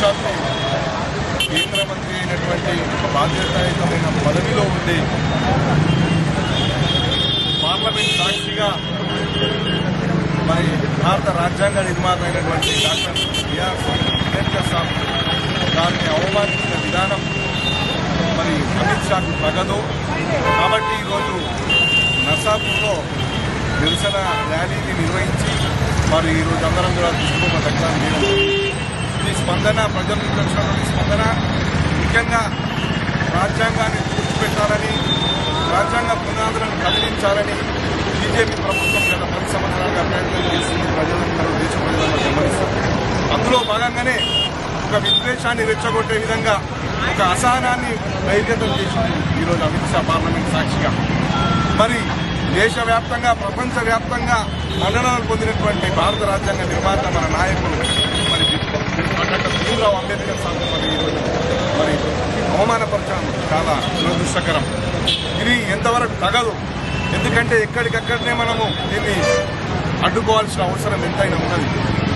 శాతం కేంద్ర మంత్రి అయినటువంటి బాధ్యతాయుతమైన పదవిలో ఉండి పార్లమెంట్ సాక్షిగా మరి భారత రాజ్యాంగ నిర్మాత అయినటువంటి డాక్టర్ బిఆర్ అంబేద్కర్ సాబ్ దాన్ని అవమానించిన విధానం మరి అమిత్ షాకు తగదు. కాబట్టి ఈరోజు నర్సాపూర్లో నిరసన ర్యాలీని నిర్వహించి మరి ఈరోజు అందరం కూడా దృష్టిబొమ్మ దగ్గర చేయడం ఈ స్పందన ప్రజల నుంచి వచ్చినటువంటి స్పందన ముఖ్యంగా రాజ్యాంగాన్ని పూర్తిపెట్టాలని రాజ్యాంగ పునాదులను కదిలించాలని బీజేపీ ప్రభుత్వం గత పది సంవత్సరాలుగా ప్రయత్నం చేస్తుంది. ప్రజలందరూ దేశ ప్రజలందరూ గమనిస్తారు. అందులో భాగంగానే ఒక విద్వేషాన్ని రెచ్చగొట్టే విధంగా ఒక అసహనాన్ని బహిర్గతం చేసింది ఈరోజు అమిత్ షా పార్లమెంట్ సాక్షిగా. మరి దేశవ్యాప్తంగా ప్రపంచవ్యాప్తంగా మన్ననలు పొందినటువంటి భారత రాజ్యాంగ నిర్మాత మన నాయకులు డాక్టర్ భీమరావు అంబేద్కర్ సాగు మరి ఈరోజు మరి అవమానపరచడం చాలా దురదృష్టకరం ఇది ఎంతవరకు తగదు ఎందుకంటే ఎక్కడికక్కడనే మనము దీన్ని అడ్డుకోవాల్సిన అవసరం ఎంతైనా ఉన్నది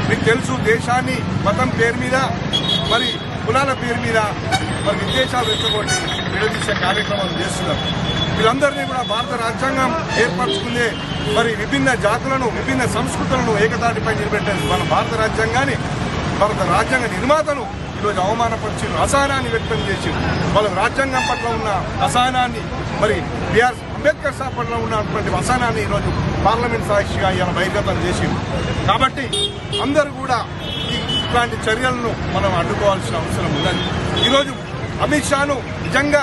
మీకు తెలుసు దేశాన్ని మతం పేరు మీద మరి కులాల పేరు మీద మరి విదేశాలు రెచ్చగొట్టి విడదీసే కార్యక్రమాలు చేస్తున్నారు వీళ్ళందరినీ కూడా భారత రాజ్యాంగం ఏర్పరచుకుందే మరి విభిన్న జాతులను విభిన్న సంస్కృతులను ఏకతాటిపై నిలబెట్టే మన భారత రాజ్యాంగాన్ని భారత రాజ్యాంగ నిర్మాతను ఈరోజు అవమానపరిచి అసహనాన్ని వ్యక్తం చేసి వాళ్ళ రాజ్యాంగం పట్ల ఉన్న అసహనాన్ని మరి బిఆర్ అంబేద్కర్ సార్ పట్ల ఉన్నటువంటి అసహనాన్ని ఈరోజు పార్లమెంట్ సాక్షిగా ఇలా బహిర్గతం చేసింది కాబట్టి అందరూ కూడా ఈ ఇట్లాంటి చర్యలను మనం అడ్డుకోవాల్సిన అవసరం ఉందని ఈరోజు అమిత్ షాను నిజంగా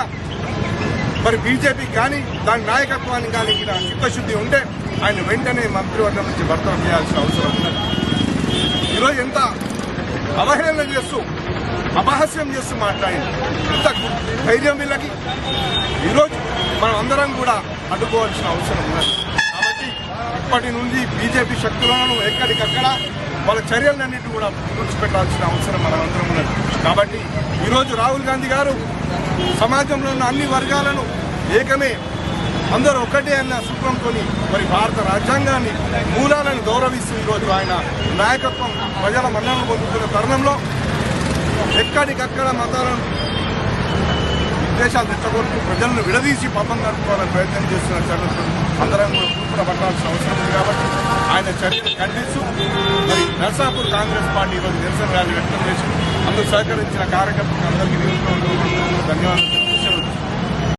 మరి బీజేపీ కానీ దాని నాయకత్వానికి కానీ ఇలా చిత్తశుద్ధి ఉంటే ఆయన వెంటనే మంత్రివర్గం నుంచి బర్తరఫ్ చేయాల్సిన అవసరం ఉన్నది. ఈరోజు ఎంత అవహేళన చేస్తూ అపహాస్యం చేస్తూ మాట్లాడింది. ఇంత ధైర్యం వీళ్ళకి. ఈరోజు మనం అందరం కూడా అడ్డుకోవాల్సిన అవసరం ఉన్నది. కాబట్టి ఇప్పటి నుండి బీజేపీ శక్తులను ఎక్కడికక్కడ వాళ్ళ చర్యలన్నింటి కూడా విడిచిపెట్టాల్సిన అవసరం మనం అందరం ఉన్నది. కాబట్టి ఈరోజు రాహుల్ గాంధీ గారు సమాజంలో ఉన్న అన్ని వర్గాలను ఏకమే అందరూ ఒకటే అన్న సూత్రంతో మరి భారత రాజ్యాంగాన్ని మూలాలను గౌరవిస్తూ ఈరోజు ఆయన నాయకత్వం ప్రజల మన్నలను పొందుతున్న తరుణంలో ఎక్కడికక్కడ మతాలను విద్వేషాలు తెచ్చగొట్టు ప్రజలను విడదీసి పాపం కట్టుకోవాలని ప్రయత్నం చేస్తున్న చర్యలు అందరం కూడా పట్టాల్సిన అవసరం ఉంది కాబట్టి ఆయన చర్యలు ఖండిస్తూ మరి నర్సాపూర్ కాంగ్రెస్ పార్టీ ఈరోజు నిరసన ర్యాలీ వ్యక్తం చేసి అందరూ సహకరించిన కార్యకర్తలకు అందరికీ ధన్యవాదాలు.